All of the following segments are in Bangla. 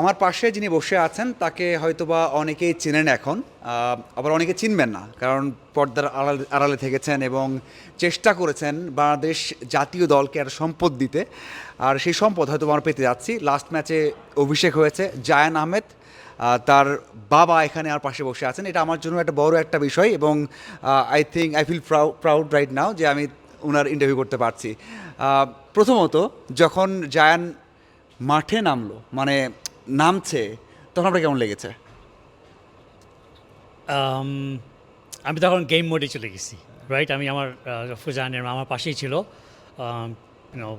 আমার পাশে যিনি বসে আছেন, তাকে হয়তোবা অনেকেই চেনেন এখন আবার অনেকে চিনবেন না, কারণ পর্দার আড়ালে আড়ালে থেকেছেন এবং চেষ্টা করেছেন বাংলাদেশ জাতীয় দলকে একটা সম্পদ দিতে। আর সেই সম্পদ হয়তো আমরা পেতে যাচ্ছি। লাস্ট ম্যাচে অভিষেক হয়েছে, জায়ান আহমেদ তার বাবা এখানে আর পাশে বসে আছেন। এটা আমার জন্য একটা বড় একটা বিষয় এবং I think I feel proud right now যে আমি ওনার ইন্টারভিউ করতে পারছি। প্রথমত যখন জায়ান মাঠে নামলো মানে নামছে তখন আপনার কেমন লেগেছে? আমি তখন গেম মোডে চলে গেছি রাইট আমি আমার ফুজানের আমার পাশেই ছিল।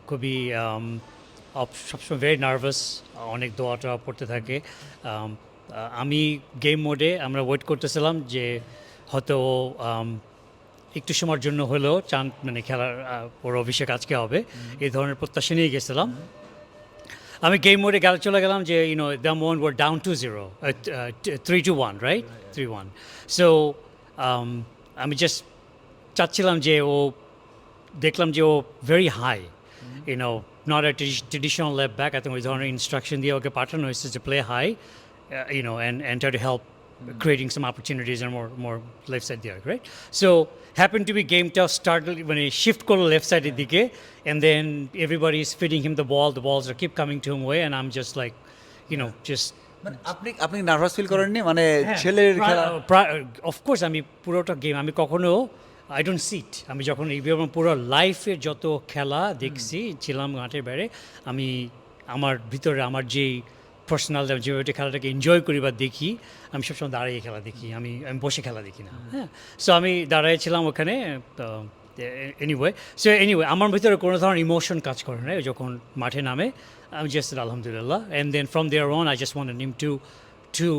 খুবই সবসময় ভেরি নার্ভাস অনেক দোয়া দোয়াটা পড়তে থাকে। আমি গেম মোডে আমরা ওয়েট করতেছিলাম যে হয়তো একটু সময়ের জন্য হলেও চান মানে খেলার ওর অভিষেক আজকে হবে। এই ধরনের প্রত্যাশা নিয়ে গেছিলাম। আমি গেম মোডে গেল চলে গেলাম যে you know the men were down two zero three two one right three one so আমি জাস্ট চাচ্ছিলাম যে ও দেখলাম যে ও very high you know not a traditional left back এত ওই ধরনের ইনস্ট্রাকশন দিয়ে ওকে পাঠানো হয়েছে যে play high you know and and to help creating some opportunities and more more left side there, right? So happened to be game tough started when he shift করল left side এর দিকে and then everybody is feeding him the ball, the balls are keep coming to him way and I'm just like, you know, just মানে আপনি আপনি নার্ভাস ফিল করেননি মানে ছেলের খেলা অফকোর্স আমি পুরোটা গেম আমি কখনো আই ডোন্ট সিট আমি যখন পুরো লাইফের যত খেলা দেখছি ছিলাম মাঠের বাইরে আমি আমার ভিতরে আমার যেই পার্সোনাল যেভাবে খেলাটাকে এনজয় করি বা দেখি আমি সবসময় দাঁড়িয়ে খেলা দেখি আমি আমি বসে খেলা দেখি না হ্যাঁ সো আমি দাঁড়িয়েছিলাম ওখানে এনিওয়ে সো এনিওয়ে আমার ভিতরে কোনো ধরনের ইমোশন কাজ করে না যখন মাঠে নামে আমি জাস্ট আলহামদুলিল্লাহ and then from there on I just want নিম to to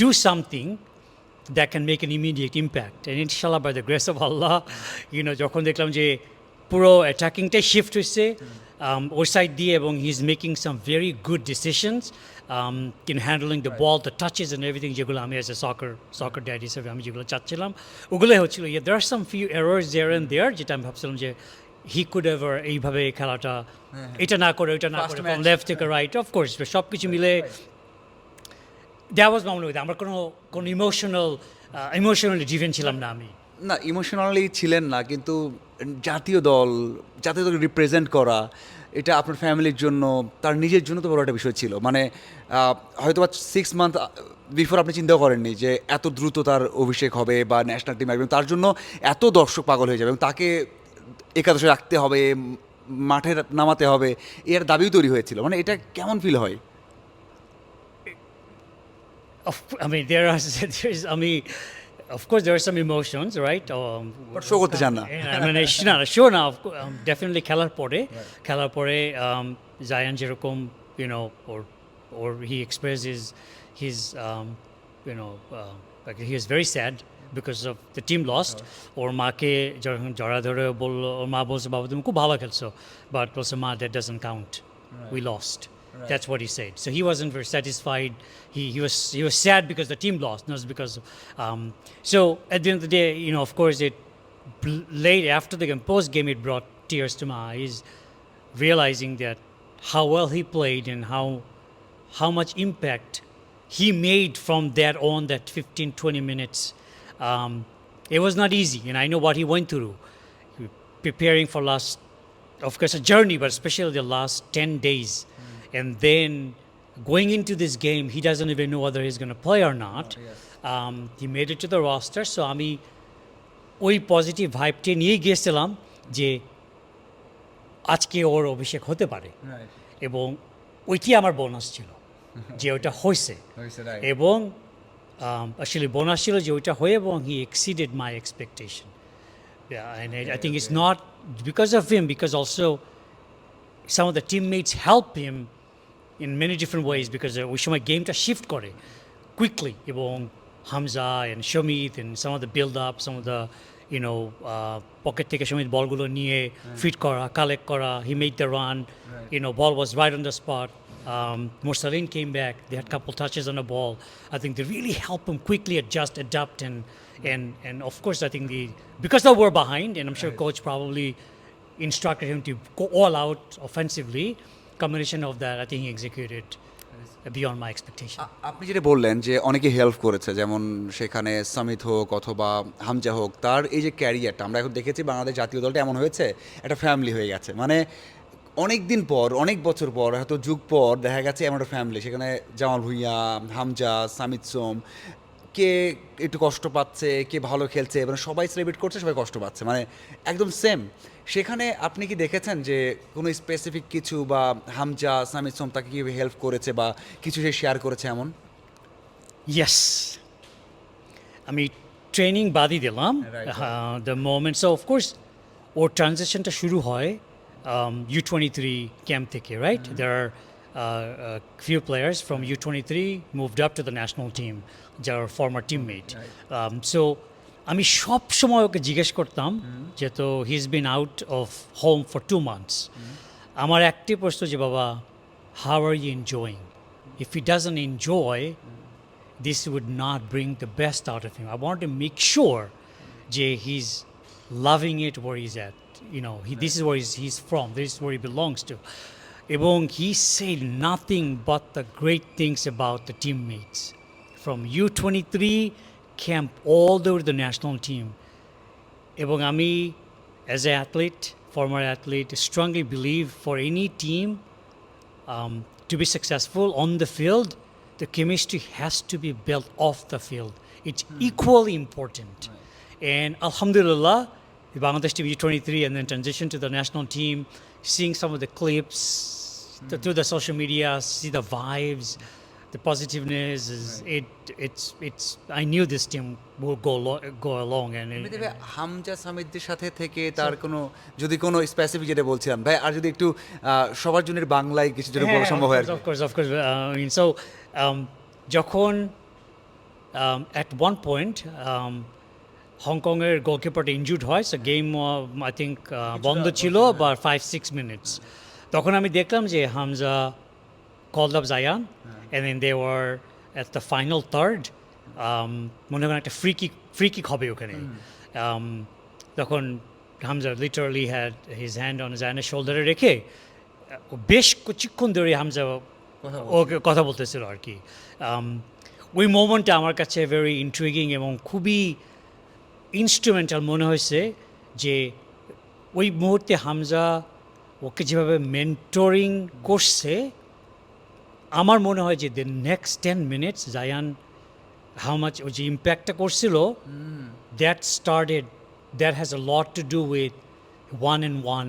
do something can make an immediate impact. And inshallah, by the grace of Allah, you যখন দেখলাম যে পুরো অ্যাটাকিংটাই শিফট হয়েছে ওর সাইড দিয়ে এবং he is making some very good decisions in handling the ball the touches and everything যেগুলো আমি as a soccer soccer dad হিসেবে আমি যেগুলো চাচ্ছিলাম ওগুলোই হচ্ছিল ইয়ে there are some few errors there and there যেটা আমি ভাবছিলাম যে হি কুড এভার এইভাবে এই খেলাটা এটা না করে ওইটা না করে লেফট থেকে রাইট অফকোর্স সব কিছু মিলে দ্যাট ওয়াজ মামলা আমার কোনো কোনো ইমোশনাল ইমোশনালি ড্রিভেন ছিলাম না আমি। না ইমোশনালি ছিলেন না কিন্তু জাতীয় দল জাতীয় দলকে রিপ্রেজেন্ট করা এটা আপনার ফ্যামিলির জন্য তার নিজের জন্য তো বড় একটা বিষয় ছিল। মানে হয়তো বা সিক্স মান্থ বিফোর আপনি চিন্তা করেননি যে এত দ্রুত তার অভিষেক হবে বা ন্যাশনাল টিম আসবে তার জন্য এত দর্শক পাগল হয়ে যাবে এবং তাকে একাদশে রাখতে হবে মাঠে নামাতে হবে এর দাবিও তৈরি হয়েছিল। মানে এটা কেমন ফিল হয়? Mean, of course, there are some emotions, right? Um, But show করতে চান না I mean, it's not sure now. um, definitely খেলার পরে খেলার পরে um, জায়ান যেরকম you know or or he expresses his um, you know uh, like he is very sad because of the team lost ওর মাকে যখন জড়া ধরে বলল ওর মা বলছে বাবা তুমি খুব ভালো খেলছো বাট বলছে মা that doesn't count we lost that's what he said. So he wasn't very satisfied. He, he was he was sad because the team lost not because um, so at the end of the day you know of course it late after the game, post game, it brought tears to my eyes, realizing that how well he played and how how much impact he made from that on that 15 20 minutes. Um, it was not easy, and I know what he went through, preparing for last, of course, a journey, but especially the last 10 days, and then going into this game, he doesn't even know whether he's going to play or not. Um, he made it to the roster, so I mean ওই পজিটিভ ভাইবটি নিয়ে গিয়েছিলাম যে আজকে ওর অভিষেক হতে পারে এবং ওইটি আমার বোনাস ছিল যে ওইটা হয়েছে এবং আসলে বোনাস ছিল যে ওইটা হয়ে এবং he exceeded my expectation and I, I think it's not because of him because also some of the teammates help him in many different ways because uh, ওই সময় গেমটা শিফট করে quickly এবং Hamza and Shamit and some of the build up some of the you know pocket থেকে সমিত বলগুলো নিয়ে ফিট করা কালেক্ট করা he made the run you know ball was right on the spot um, Morsalin came back they had a couple touches on the ball I think they really helped him quickly adjust adapt and and and of course I think the because they were behind and I'm sure coach probably instructed him to go all out offensively. Of that, I think he executed beyond my expectation. আপনি যেটা বললেন যে অনেকে হেল্প করেছে যেমন সেখানে সামিত হোক অথবা হামজা হোক তার এই যে ক্যারিয়ারটা আমরা এখন দেখেছি বাংলাদেশ জাতীয় দলটা এমন হয়েছে একটা ফ্যামিলি হয়ে গেছে মানে অনেক দিন পর অনেক বছর পর হয়তো যুগ পর দেখা গেছে এমন একটা ফ্যামিলি সেখানে জামাল ভুইয়া হামজা সামিত সোম কে একটু কষ্ট পাচ্ছে কে ভালো খেলছে মানে সবাই সেলিব্রেট করছে সবাই কষ্ট পাচ্ছে। মানে একদম সেম সেখানে আপনি কি দেখেছেন যে কোনো স্পেসিফিক কিছু বা হামজা সামিত সোম তাকে কীভাবে হেল্প করেছে বা কিছু সে শেয়ার করেছে এমন? Yes. আমি ট্রেনিং বাদই দিলাম। The moment so of course ওর ট্রানজেকশনটা শুরু হয় ইউ টোয়েন্টি থ্রি ক্যাম্প থেকে right there are few players from U twenty three moved up to the national team যার ফর্মার টিমমেট সো আমি সব সময় ওকে জিজ্ঞেস করতাম যেহেতু he is been out of home for two months আমার একটি প্রশ্ন যে বাবা how are you enjoying if he doesn't enjoy this would not bring the best out of him. I want to make sure Jay he's loving it where he's at. You know, he, this is where he's, he's from, this is where he belongs to. এবং he said nothing but the great things about the teammates. From U23 camp all the way to the national team. এবং আমি as an athlete, former athlete, strongly believe for any team um, to be successful on the field, the chemistry has to be built off the field. It's equally important. And Alhamdulillah, the Bangladesh team U23 and then transition to the national team, seeing some of the clips the, through the social media, see the vibes, the positiveness. Is, right. it, it's, it's, I knew this team will go, lo- go along. And it, Hamza সামিদদের সাথে থেকে তার কোনো যদি কোনো স্পেসিফিক যেটা বলছিলাম ভাই আর যদি একটু সবার জন্য বাংলায় কিছু যেটা বলা হ্যাঁ, সম্ভব হয় আর of কি। course, of course. Uh, I mean, so um, যখন um, at one point um, হংকংয়ের গোলকিপারটা ইনজুর্ড হয় সো গেম আই থিঙ্ক বন্ধ ছিল বা ফাইভ সিক্স মিনিটস তখন আমি দেখলাম যে Hamza call up Zayan and then they were at the final third মনে করেন একটা ফ্রি কিক ফ্রি কিক হবে ওখানে। Um, তখন Hamza literally had his hand on জায়ানের শোল্ডারে রেখে ও বেশ কিছুক্ষণ ধরে হামজা ওকে কথা বলতেছিল আর কি। Um, ওই মোমেন্টটা আমার কাছে ভেরি ইন্ট্রিগিং এবং খুবই ইনস্ট্রুমেন্টাল মনে হয়েছে যে ওই মুহূর্তে হামজা ওকে যেভাবে মেন্টরিং করছে আমার মনে হয় যে the next ten minutes Zayan how much ও যে ইম্প্যাক্টটা করছিল that started that has a lot to do with one and one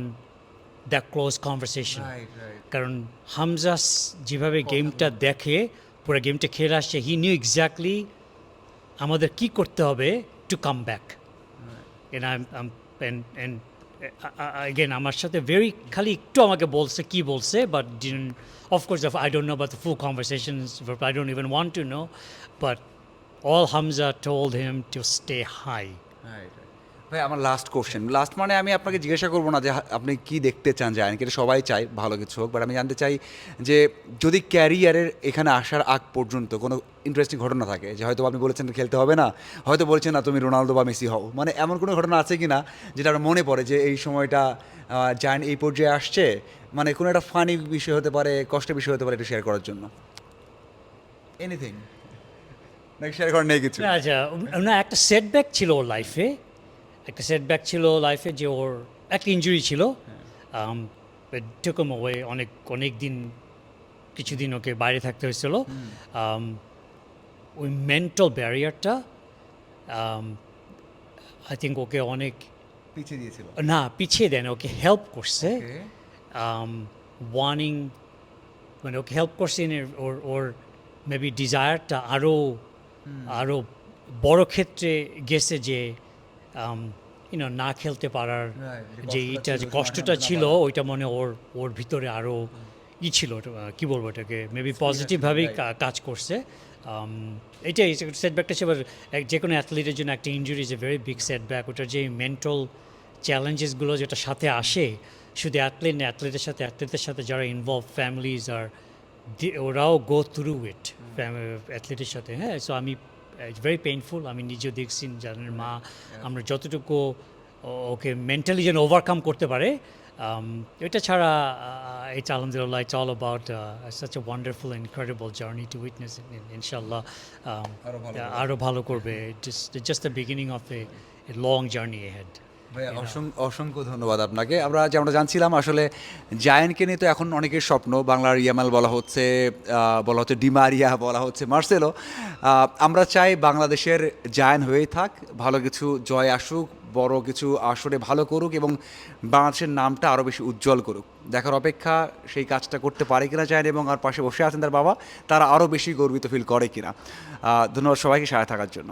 the close conversation কারণ হামজা স- যেভাবে গেমটা দেখে পুরো গেমটা খেলে আসছে হি নিউ এক্স্যাক্টলি আমাদের কি করতে হবে to come back and I'm, I'm and and uh, again আমার সাথে very খালি একটু আমাকে বলছে কি বলছে course if I don't know about the full conversations but I don't even want to know but all Hamza told him to stay high ভাই, আমার লাস্ট কোশ্চেন লাস্ট মানে আমি আপনাকে জিজ্ঞাসা করব না যে আপনি কি দেখতে চান? জানেন কিন্তু সবাই চায়, ভালো কিছু হোক বাট আমি জানতে চাই যে যদি ক্যারিয়ারের এখানে আসার আগ পর্যন্ত কোনো ইন্টারেস্টিং ঘটনা থাকে, যে হয়তো আপনি বলেছেন খেলতে হবে না, হয়তো বলেছেন না তুমি রোনালদো বা মেসি হও মানে এমন কোনো ঘটনা আছে কি না যেটা আপনার মনে পড়ে যে এই সময়টা জায়ান এই পর্যায়ে আসছে মানে কোনো একটা ফানি বিষয় হতে পারে, কষ্টের বিষয় হতে পারে এটা শেয়ার করার জন্য? এনিথিং নাকি শেয়ার করার নেই কিছু? আচ্ছা না, একটা সেটব্যাক ছিল ওর লাইফে একটা সেটব্যাক ছিল লাইফে যে ওর একটা ইঞ্জুরি ছিল। টেকম ওয়ে অনেক অনেক দিন কিছুদিন ওকে বাইরে থাকতে হয়েছিল। Um, ওই মেন্টাল ব্যারিয়ারটা আই থিঙ্ক ওকে অনেক পিছিয়ে দিয়েছিল। না পিছিয়ে দেন ওকে হেল্প করছে. ওয়ানিং মানে ওকে হেল্প করছে ওর ওর মেবি ডিজায়ারটা আরও আরও বড় ক্ষেত্রে গেছে যে ইউনো না খেলতে পারার যে ইটা যে কষ্টটা ছিল ওইটা মনে ওর ওর ভিতরে আরও ই ছিল কি বলব এটাকে মেবি পজিটিভভাবেই কাজ করছে। এটাই সেটব্যাকটা সে এবার এক- যে কোনো অ্যাথলিটের জন্য একটা injury is a very big setback ওটার যে মেন্টাল চ্যালেঞ্জেসগুলো যেটা সাথে আসে শুধু অ্যাথলিট না অ্যাথলিটের সাথে অ্যাথলিটের সাথে যারা ইনভলভ ফ্যামিলিজ আর ওরাও গো থ্রু ইট অ্যাথলিটের সাথে হ্যাঁ? সো আমি ইটস ভেরি পেইনফুল আমি নিজেও দেখছি জানেন মা আমরা যতটুকু ওকে মেন্টালি যেন ওভারকাম করতে পারে এটা ছাড়া এই আলহামদুলিল্লাহ it's all about such a wonderful incredible journey to witness ইনশাল্লাহ আরও ভালো করবে। Just the beginning of a long journey ahead ভাইয়া অসংখ্য অসংখ্য ধন্যবাদ আপনাকে। আমরা যে আমরা জানছিলাম আসলে জায়ানকে নিয়ে তো এখন অনেকের স্বপ্ন বাংলার ইয়ামাল বলা হচ্ছে বলা হচ্ছে ডিমারিয়া বলা হচ্ছে মার্সেলো। আমরা চাই বাংলাদেশের জায়ান হয়েই থাক ভালো কিছু জয় আসুক বড় কিছু আসরে ভালো করুক এবং বাংলাদেশের নামটা আরও বেশি উজ্জ্বল করুক। দেখার অপেক্ষা সেই কাজটা করতে পারে কিনা জায়ান এবং আর পাশে বসে আছেন তার বাবা তারা আরও বেশি গর্বিত ফিল করে কিনা। ধন্যবাদ সবাইকে সাথে থাকার জন্য।